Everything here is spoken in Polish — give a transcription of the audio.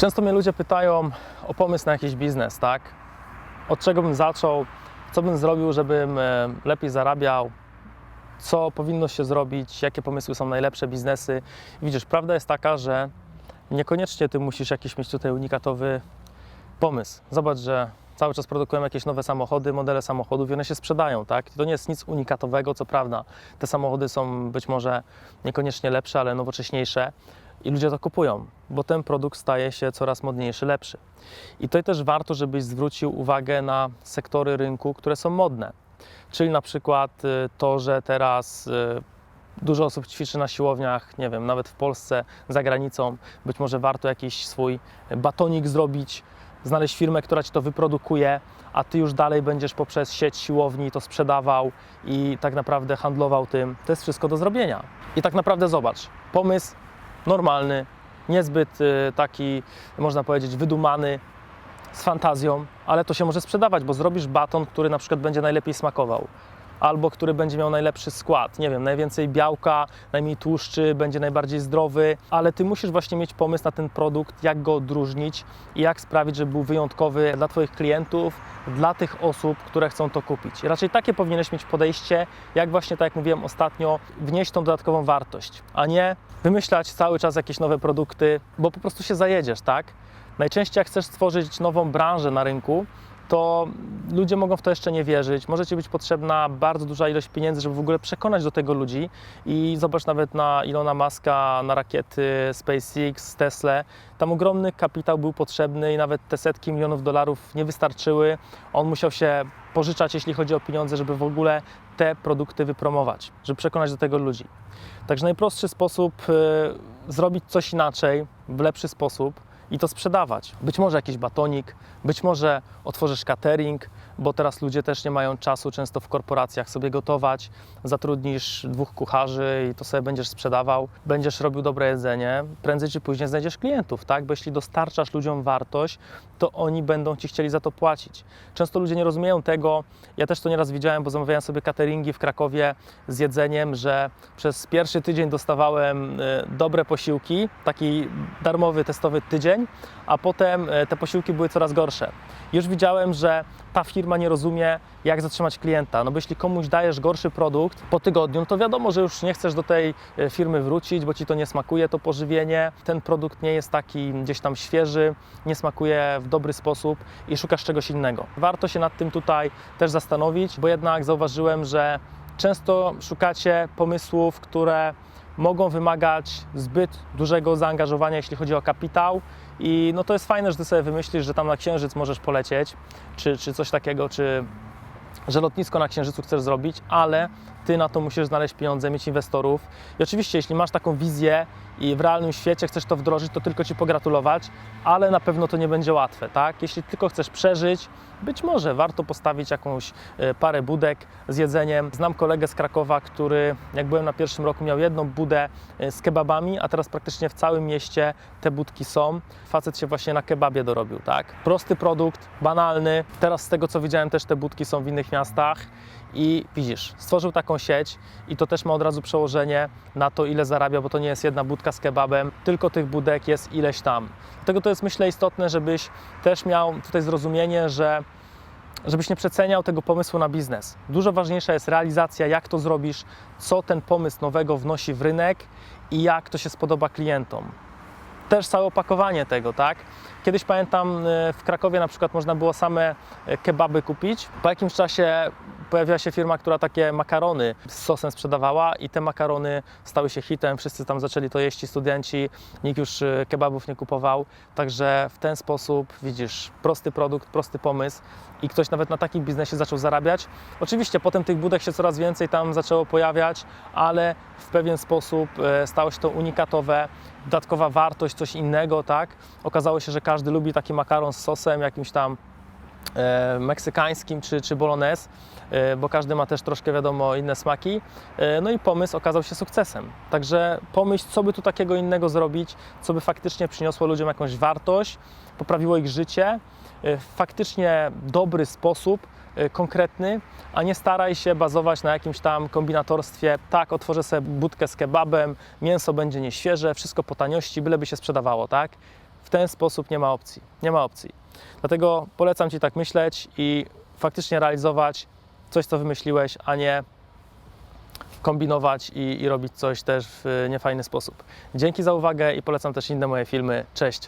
Często mnie ludzie pytają o pomysł na jakiś biznes, tak? Od czego bym zaczął, co bym zrobił, żebym e, lepiej zarabiał, co powinno się zrobić, jakie pomysły są najlepsze biznesy. Widzisz, prawda jest taka, że niekoniecznie ty musisz jakiś mieć tutaj unikatowy pomysł. Zobacz, że cały czas produkujemy jakieś nowe samochody, modele samochodów i one się sprzedają, tak? To nie jest nic unikatowego, co prawda. Te samochody są być może niekoniecznie lepsze, ale nowocześniejsze i ludzie to kupują, bo ten produkt staje się coraz modniejszy, lepszy. I tutaj też warto, żebyś zwrócił uwagę na sektory rynku, które są modne. Czyli na przykład y, to, że teraz y, dużo osób ćwiczy na siłowniach, nie wiem, nawet w Polsce, za granicą. Być może warto jakiś swój batonik zrobić, znaleźć firmę, która ci to wyprodukuje, a ty już dalej będziesz poprzez sieć siłowni to sprzedawał i tak naprawdę handlował tym. To jest wszystko do zrobienia. I tak naprawdę zobacz, pomysł normalny, niezbyt y, taki, można powiedzieć, wydumany, z fantazją, ale to się może sprzedawać, bo zrobisz baton, który na przykład będzie najlepiej smakował. Albo który będzie miał najlepszy skład, nie wiem, najwięcej białka, najmniej tłuszczy, będzie najbardziej zdrowy, ale ty musisz właśnie mieć pomysł na ten produkt, jak go odróżnić i jak sprawić, żeby był wyjątkowy dla Twoich klientów, dla tych osób, które chcą to kupić. I raczej takie powinieneś mieć podejście, jak właśnie, tak jak mówiłem ostatnio, wnieść tą dodatkową wartość, a nie wymyślać cały czas jakieś nowe produkty, bo po prostu się zajedziesz, tak? Najczęściej jak chcesz stworzyć nową branżę na rynku, to ludzie mogą w to jeszcze nie wierzyć. Może Ci być potrzebna bardzo duża ilość pieniędzy, żeby w ogóle przekonać do tego ludzi. I zobacz nawet na Ilona Maska, na rakiety SpaceX, Tesla. Tam ogromny kapitał był potrzebny i nawet te setki milionów dolarów nie wystarczyły. On musiał się pożyczać, jeśli chodzi o pieniądze, żeby w ogóle te produkty wypromować, żeby przekonać do tego ludzi. Także najprostszy sposób y, zrobić coś inaczej, w lepszy sposób i to sprzedawać. Być może jakiś batonik, być może otworzysz catering, bo teraz ludzie też nie mają czasu często w korporacjach sobie gotować. Zatrudnisz dwóch kucharzy i to sobie będziesz sprzedawał, będziesz robił dobre jedzenie, prędzej czy później znajdziesz klientów, tak? Bo jeśli dostarczasz ludziom wartość, to oni będą ci chcieli za to płacić. Często ludzie nie rozumieją tego, ja też to nieraz widziałem, bo zamawiałem sobie cateringi w Krakowie z jedzeniem, że przez pierwszy tydzień dostawałem y, dobre posiłki, taki darmowy, testowy tydzień, a potem y, te posiłki były coraz gorsze. Już widziałem, że ta firma nie rozumie, jak zatrzymać klienta. No bo jeśli komuś dajesz gorszy produkt po tygodniu, to wiadomo, że już nie chcesz do tej y, firmy wrócić, bo ci to nie smakuje, to pożywienie. Ten produkt nie jest taki gdzieś tam świeży, nie smakuje w dobry sposób i szukasz czegoś innego. Warto się nad tym tutaj też zastanowić, bo jednak zauważyłem, że często szukacie pomysłów, które mogą wymagać zbyt dużego zaangażowania, jeśli chodzi o kapitał. I no to jest fajne, że ty sobie wymyślisz, że tam na księżyc możesz polecieć, czy, czy coś takiego, czy że lotnisko na księżycu chcesz zrobić, ale ty na to musisz znaleźć pieniądze, mieć inwestorów. I oczywiście, jeśli masz taką wizję i w realnym świecie chcesz to wdrożyć, to tylko ci pogratulować, ale na pewno to nie będzie łatwe, tak? Jeśli tylko chcesz przeżyć, być może warto postawić jakąś e, parę budek z jedzeniem. Znam kolegę z Krakowa, który jak byłem na pierwszym roku miał jedną budę e, z kebabami, a teraz praktycznie w całym mieście te budki są. Facet się właśnie na kebabie dorobił, tak? Prosty produkt, banalny. Teraz z tego co widziałem też te budki są w innych miastach i widzisz, stworzył taką sieć i to też ma od razu przełożenie na to, ile zarabia, bo to nie jest jedna budka z kebabem, tylko tych budek jest ileś tam. Dlatego to jest myślę istotne, żebyś też miał tutaj zrozumienie, że żebyś nie przeceniał tego pomysłu na biznes. Dużo ważniejsza jest realizacja, jak to zrobisz, co ten pomysł nowego wnosi w rynek i jak to się spodoba klientom. Też całe opakowanie tego, tak? Kiedyś pamiętam y, w Krakowie na przykład można było same y, kebaby kupić. Po jakimś czasie pojawiła się firma, która takie makarony z sosem sprzedawała i te makarony stały się hitem. Wszyscy tam zaczęli to jeść studenci, nikt już y, kebabów nie kupował. Także w ten sposób widzisz, prosty produkt, prosty pomysł i ktoś nawet na takim biznesie zaczął zarabiać. Oczywiście potem tych budek się coraz więcej tam zaczęło pojawiać, ale w pewien sposób stało się to unikatowe, dodatkowa wartość, coś innego, tak? Okazało się, że każdy lubi taki makaron z sosem, jakimś tam e, meksykańskim czy, czy bolognese, e, bo każdy ma też troszkę, wiadomo, inne smaki. E, no i pomysł okazał się sukcesem. Także pomyśl, co by tu takiego innego zrobić, co by faktycznie przyniosło ludziom jakąś wartość, poprawiło ich życie, e, w faktycznie dobry sposób, e, konkretny, a nie staraj się bazować na jakimś tam kombinatorstwie. Tak, otworzę sobie budkę z kebabem, mięso będzie nieświeże, wszystko po taniości, byleby się sprzedawało, tak? W ten sposób nie ma opcji. Nie ma opcji. Dlatego polecam Ci tak myśleć i faktycznie realizować coś, co wymyśliłeś, a nie kombinować i, i robić coś też w niefajny sposób. Dzięki za uwagę i polecam też inne moje filmy. Cześć!